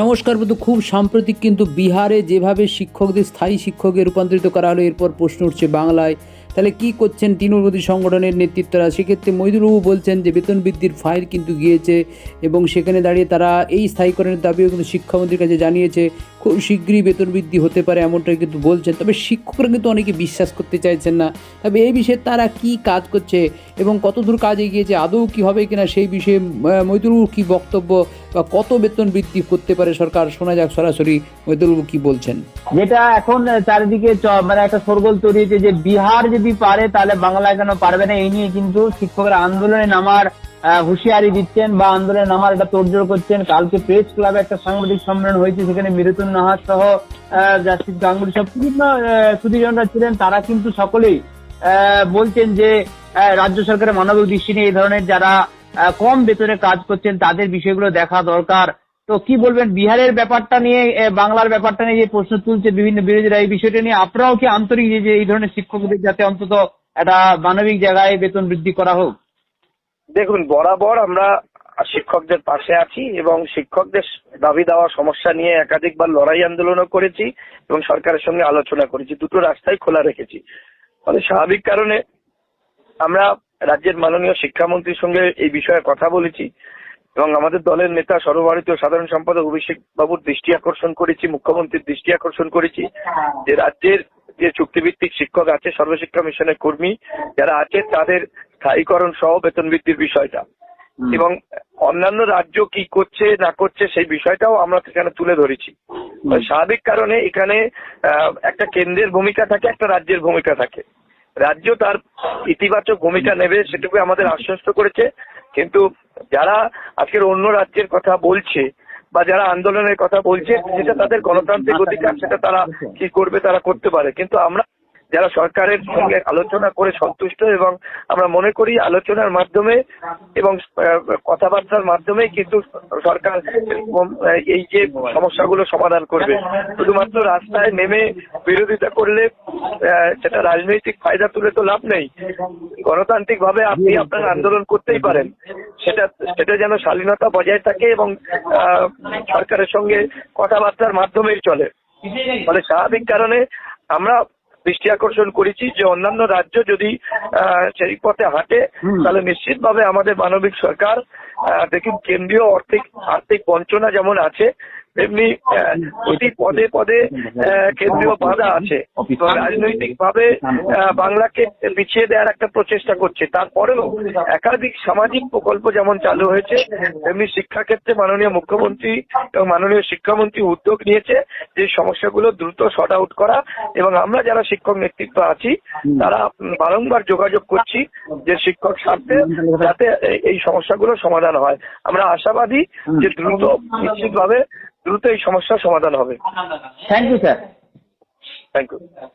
নমস্কার বন্ধু, খুব সাম্প্রতিক কিন্তু বিহারে যেভাবে শিক্ষকদের, স্থায়ী শিক্ষকে রূপান্তরিত করা হলো, এরপর প্রশ্ন উঠছে বাংলায়। তাহলে কি করছেন তৃণমূলপতি সংগঠনের নেতৃত্বরা? সেক্ষেত্রে মৈদুরবাবু বলছেন যে বেতন বৃদ্ধির ফাইল কিন্তু গিয়েছে এবং সেখানে দাঁড়িয়ে তারা এই স্থায়ীকরণের দাবিও কিন্তু শিক্ষামন্ত্রীর কাছে জানিয়েছে। খুব শীঘ্রই বেতন বৃদ্ধি হতে পারে এমনটাই কিন্তু বলছেন। তবে শিক্ষকরা কিন্তু অনেকে বিশ্বাস করতে চাইছেন না। তবে এই বিষয়ে তারা কি কাজ করছে এবং কতদূর কাজ এগিয়েছে, আদৌ কি হবে কিনা সেই বিষয়ে মৈদুরবাবুর কি বক্তব্য বা কত বেতন বৃদ্ধি করতে পারে সরকার? শোনা যাক সরাসরি মৈদুরবাবু কি বলছেন। যেটা এখন চারিদিকে মানে একটা সরগোল তৈরি হয়েছে যে বিহার যদি পারে তাহলে বাংলা কেন পারবে না? এই নিয়ে কিন্তু শিক্ষকরা আন্দোলনে নামার হুঁশিয়ারি দিচ্ছেন বা আন্দোলনে নামার একটা তোড়জোড় করছেন। কালকে প্রেস ক্লাবে একটা সাংবাদিক সম্মেলন হয়েছে সেখানে মিরতুন নাহার সহ জাস্টিস গাঙ্গুলি সহ বিভিন্ন আহ, সুধীজনরা ছিলেন। তারা কিন্তু সকলেই বলছেন যে রাজ্য সরকারের মানবিক দৃষ্টি নিয়ে এই ধরনের যারা কম বেতনে কাজ করছেন তাদের বিষয়গুলো দেখা দরকার। তো কি বলবেন, বিহারের ব্যাপারটা নিয়ে বাংলার ব্যাপারটা নিয়ে যে প্রশ্ন তুলছে বিভিন্ন বিরোধীরা, এই বিষয়টা নিয়ে আপনারাও কি আন্তরিক যে- এই ধরনের শিক্ষকদের যাতে অন্তত একটা মানবিক জায়গায় বেতন বৃদ্ধি করা হোক? দেখুন, বরাবর আমরা শিক্ষকদের পাশে আছি এবং শিক্ষকদের দাবি দেওয়া সমস্যা নিয়ে একাধিকবার লড়াই আন্দোলনও করেছি এবং সরকারের সঙ্গে আলোচনা করেছি, দুটো রাস্তাই খোলা রেখেছি। ফলে স্বাভাবিক কারণে আমরা রাজ্যের মাননীয় শিক্ষামন্ত্রীর সঙ্গে এই বিষয়ে কথা বলেছি। এবং আমাদের দলের নেতা সর্বভারতীয় সাধারণ সম্পাদক অভিষেক বাবুর দৃষ্টি আকর্ষণ করেছি মুখ্যমন্ত্রীর দৃষ্টি আকর্ষণ করেছি। যে রাজ্যের যে চুক্তিভিত্তিক শিক্ষক আছে সর্বশিক্ষা মিশনের কর্মী যারা আছে তাদের স্থায়ীকরণ সহ বেতন বৃদ্ধির বিষয়টা এবং অন্যান্য রাজ্য কি করছে না করছে সেই বিষয়টাও আমরা সেখানে তুলে ধরেছি। স্বাভাবিক কারণে এখানে আহ, একটা কেন্দ্রের ভূমিকা থাকে একটা রাজ্যের ভূমিকা থাকে। রাজ্য তার ইতিবাচক ভূমিকা নেবে সেটুকু আমাদের আশ্বস্ত করেছে। কিন্তু যারা আজকের অন্য রাজ্যের কথা বলছে বা যারা আন্দোলনের কথা বলছে, সেটা তাদের গণতান্ত্রিক অধিকার, সেটা তারা কি করবে, তারা করতে পারে। কিন্তু আমরা যারা সরকারের সঙ্গে আলোচনা করে সন্তুষ্ট এবং আমরা মনে করি আলোচনার মাধ্যমে এবং কথাবার্তার মাধ্যমে কিন্তু সরকার এই যে সমস্যাগুলো সমাধান করবে। শুধুমাত্র রাস্তায় নেমে বিরোধিতা করলে সেটা রাজনৈতিক ফায়দা তুলে তো লাভ নেই। গণতান্ত্রিক ভাবে আপনি আপনার আন্দোলন করতেই পারেন। সেটা সেটা যেন শালীনতা বজায় থাকে এবং সরকারের সঙ্গে কথাবার্তার মাধ্যমেই চলে। ফলে স্বাভাবিক কারণে আমরা দৃষ্টি আকর্ষণ করেছি যে অন্যান্য রাজ্য যদি আহ, সেই পথে হাঁটে তাহলে নিশ্চিতভাবে আমাদের মানবিক সরকার দেখুন কেন্দ্রীয় আর্থিক আর্থিক বঞ্চনা যেমন আছে তেমনি প্রতি পদে পদে কেন্দ্রীয় বাধা আছে। রাজনৈতিক ভাবে বাংলাকে পিছিয়ে দেওয়ার একটা প্রচেষ্টা করছে। তারপরেও একাধিক সামাজিক প্রকল্প যেমন চালু হয়েছে, তেমনি শিক্ষাক্ষেত্রে মাননীয় মুখ্যমন্ত্রী, এবং মাননীয় শিক্ষামন্ত্রী উদ্যোগ নিয়েছে যে সমস্যাগুলো দ্রুত শর্ট আউট করা। এবং আমরা যারা শিক্ষক নেতৃত্ব আছি, তারা বারংবার যোগাযোগ করছি যে শিক্ষক স্বার্থে যাতে এই সমস্যাগুলো সমাধান হয়। আমরা আশাবাদী যে দ্রুত নিশ্চিতভাবে দ্রুত এই সমস্যার সমাধান হবে। Thank you sir thank you